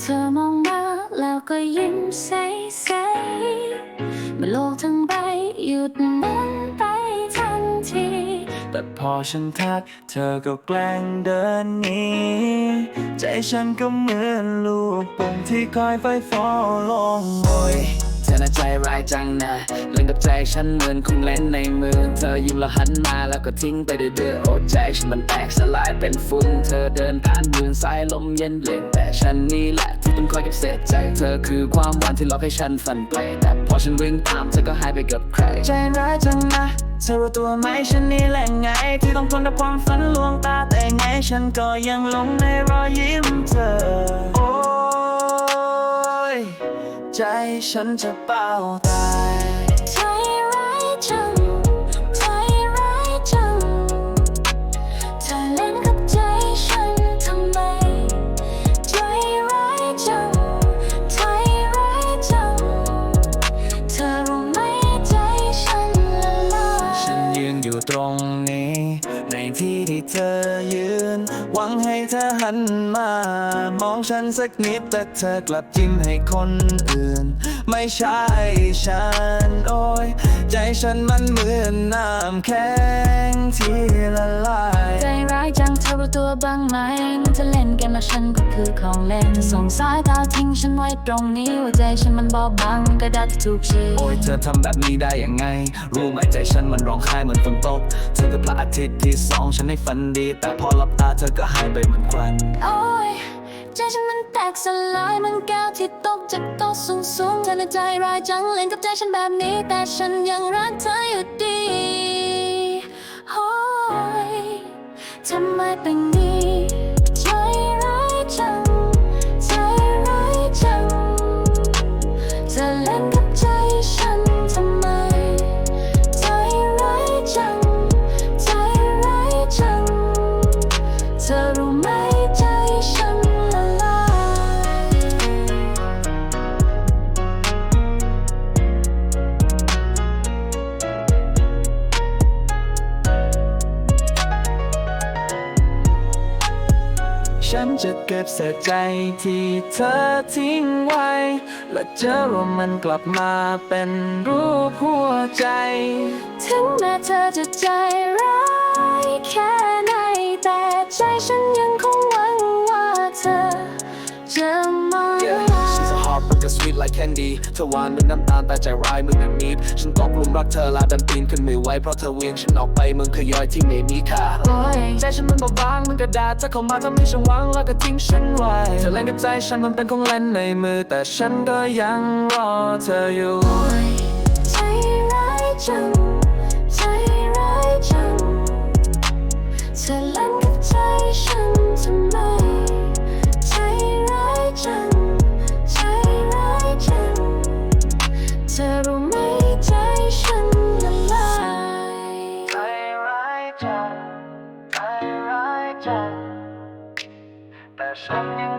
เธอมองมาแล้วก็ยิ้มใสๆเมื่อโลกทั้งใบหยุดหมุนไปทันที แต่พอฉันทักเธอก็แกล้งเดินหนีใจฉันก็เหมือนลูกปุ่งที่คอยไฟฟอลงโอย น่าใจร้ายจังนะเล่นกับใจฉันเหมือนคงเล่นในมือ เธอยิ้มแล้วหันมาแล้วก็ทิ้งไปเดือๆโอ้ใจฉันมันแตกสลายเป็นฝุ่นเธอเดินผ่านเมือสายลมเย็นเย็นแต่ฉันนี่แหละที่ต้องคอยเก็บเศษใจ เธอคือความหวานที่หลอกให้ฉันฝันไป แต่พอฉันวิ่งตามเธอก็หายไปกับใคร ใจร้ายจังนะเธอรู้ตัวไหมฉันนี่แหละไง ที่ต้องทนกับความฝันลวงตาแต่ไงฉันก็ยังหลงในรอยยิ้มเธอโอ้ ใจฉันจะเป้าตายใจร้ายจังใจร้ายจังเธอเล่นกับใจฉันทำไม ใจร้ายจังใจร้ายจังเธอรู้ไหมใจฉันละลายฉันยืนอยู่ตรงนี้ ที่ที่เธอยืน หวังให้เธอหันมา มองฉันสักนิดแต่เธอกลับจิ้มให้คนอื่น ไม่ใช่ฉันโอ้ยใจฉันมันเหมือนน้ำแข็งที่ละลายใจร้ายจังเธอรู้ตัวบ้างไหมมันจะเล่นกันแล้วฉันก็คือของเล่นส่งสายตาทิ้งฉันไว้ตรงนี้หัวใจฉันมันบอบบางกระดาษที่ถูกฉีกโอ้ยเธอทำแบบนี้ได้ยังไง รู้ไหมใจฉันมันร้องไห้เหมือนฝนตกเธอคือพระอาทิตย์ที่สองฉันให้ฝันดี แต่พอหลับตาเธอก็หายไปเหมือนควันโอ้ย ใจฉันมันแตกสลายมันแก้วที่ตกจากโต๊ะสูงสูงเธอในใจร้ายจังเล่นกับใจฉันแบบนี้ แต่ฉันยังรักเธออยู่ดีโอ้ยทำไมเป็น ฉันจะเก็บเสียใจที่เธอทิ้งไว้ และเจอว่ามันกลับมาเป็นรูปหัวใจ ถึงแม้เธอจะใจ อ sweet like candy เธอหวานเหมือนน้ำตาลแต่ใจร้ายเหมือนน้ำมีดฉันตกลุมรักเธอและดันปีนขึ้นไม่ไหวเพราะเธอเวียงฉันออกไปมึงคือย่อยที่ไม่มีค่าใจฉันมันเบาบางเหมือนกระดาษเธอเข้ามาทำให้ฉันหวังแล้วก็ทิ้งฉันไว้เธอเล่นกับใจฉันมันเป็นของเล่นในมือ แต่ฉันก็ยังรอเธออยู่ใจร้ายจังใจร้ายจังเธอเล่น ร้